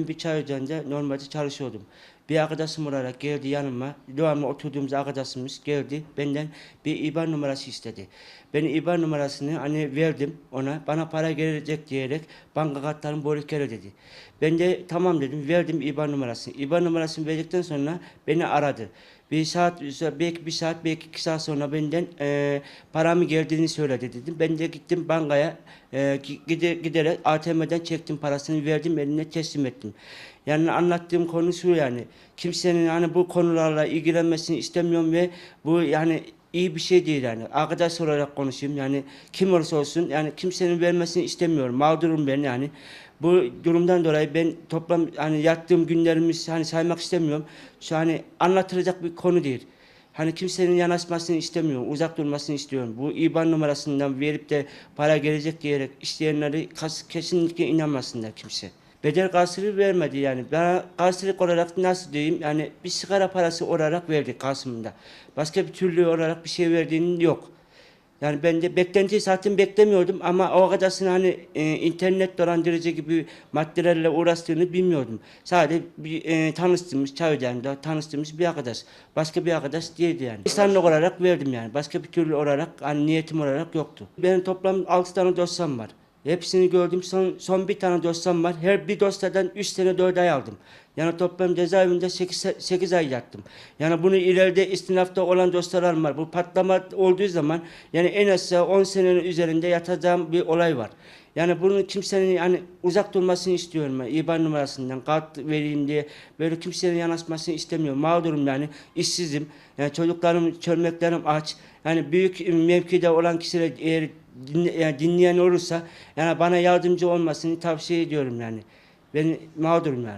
Bir çay ocağında normalde çalışıyordum. Bir arkadaşım olarak geldi yanıma. Devamlı oturduğumuz arkadaşımız geldi. Benden bir IBAN numarası istedi. Ben IBAN numarasını hani verdim ona. Bana para gelecek diyerek banka kartlarını borç kere dedi. Ben de tamam dedim. Verdim IBAN numarasını. IBAN numarasını verdikten sonra beni aradı. Bir saat, belki bir saat, belki iki saat sonra benden eee paramı geldiğini söyledi dedim. Ben de gittim bankaya gide, giderek ATM'den çektim parasını verdim eline teslim ettim. Yani anlattığım konu şu yani kimsenin hani bu konularla ilgilenmesini istemiyorum ve bu yani iyi bir şey değil yani. Arkadaş olarak konuşayım yani kim olursa olsun yani kimsenin vermesini istemiyorum. Mağdurum ben yani. Bu durumdan dolayı ben toplam hani yattığım günlerimiz hani saymak istemiyorum. Şu hani anlatılacak bir konu değil. Hani kimsenin yanaşmasını istemiyorum, uzak durmasını istiyorum. Bu IBAN numarasından verip de para gelecek diyerek isteyenleri kesinlikle inanmasınlar kimse. Bedel karşılığı vermedi yani. Bana karşılık olarak nasıl diyeyim yani bir sigara parası olarak verdi Kasım'da. Başka bir türlü olarak bir şey verdiğinin yok. Yani ben de beklentiyi zaten beklemiyordum ama o kadarını hani e, internet dolandırıcı gibi maddelerle uğraştığını bilmiyordum. Sadece bir e, tanıştığımız çay ocağında tanıştığımız bir arkadaş. Başka bir arkadaş değildi yani. İnsanlık olarak verdim yani. Başka bir türlü olarak hani niyetim olarak yoktu. Benim toplam 6 tane dosyam var. Hepsini gördüm. Son, son bir tane dosyam var. Her bir dosyadan 3 sene 4 ay aldım. Yani toplam cezaevinde 8, 8 ay yattım. Yani bunu ileride istinafta olan dosyalar var. Bu patlama olduğu zaman yani en aşağı 10 senenin üzerinde yatacağım bir olay var. Yani bunu kimsenin yani uzak durmasını istiyorum ben. İBAN numarasından kart vereyim diye böyle kimsenin yanaşmasını istemiyorum. Mağdurum yani işsizim. Yani çocuklarım, çölmeklerim aç. Yani büyük mevkide olan kişiler eğer dinle, yani dinleyen olursa yani bana yardımcı olmasını tavsiye ediyorum yani. Ben mağdurum yani.